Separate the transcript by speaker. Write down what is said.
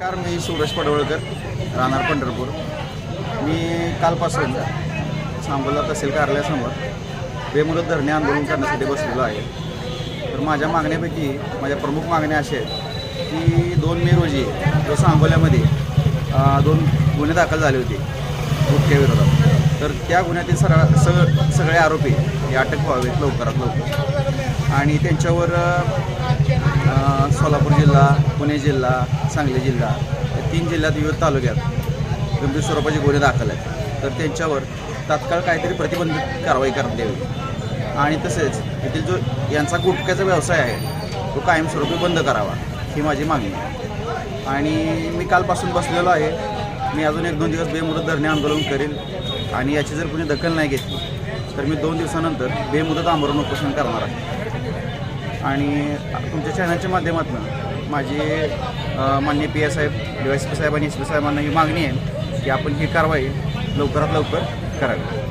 Speaker 1: नमस्कार मी सुरेश पडवळकर राहणार पंढरपूर. मी कालपासून सांगोला तहसील कार्यालयासमोर बेमुदत धरणे आंदोलन करण्यासाठी बसलेलो आहे. तर माझ्या मागण्यापैकी माझ्या प्रमुख मागण्या अशा आहेत की दोन मे रोजी जो सांगोल्यामध्ये दोन गुन्हे दाखल झाले होते गुटख्याविरोधात तर त्या गुन्ह्यातील सरा सग सगळे आरोपी हे अटक व्हावेत लवकरात लवकर. आणि त्यांच्यावर जिल्हा पुणे जिल्हा सांगली जिल्हा या तीन जिल्ह्यात विविध तालुक्यात गंभीर स्वरूपाचे गुन्हे दाखल आहेत. तर त्यांच्यावर तात्काळ काहीतरी प्रतिबंधित कारवाई करण्यात यावी. आणि तसेच येथील जो यांचा गुटख्याचा व्यवसाय आहे तो कायमस्वरूपी बंद करावा ही माझी मागणी आहे. आणि मी कालपासून बसलेलो आहे. मी अजून एक दोन दिवस बेमुदत धरणे आंदोलन करेल आणि याची जर कुणी दखल नाही घेतली तर मी दोन दिवसानंतर बेमुदत आमरण उपोषण करणार आहे. आणि तुमच्या चॅनलच्या माध्यमातून माझी अ, माननीय पी एस साहेब डी वाय सी पी साहेब आणि एस पी साहेबांना ही मागणी आहे की आपण ही कारवाई लवकरात लवकर करावी.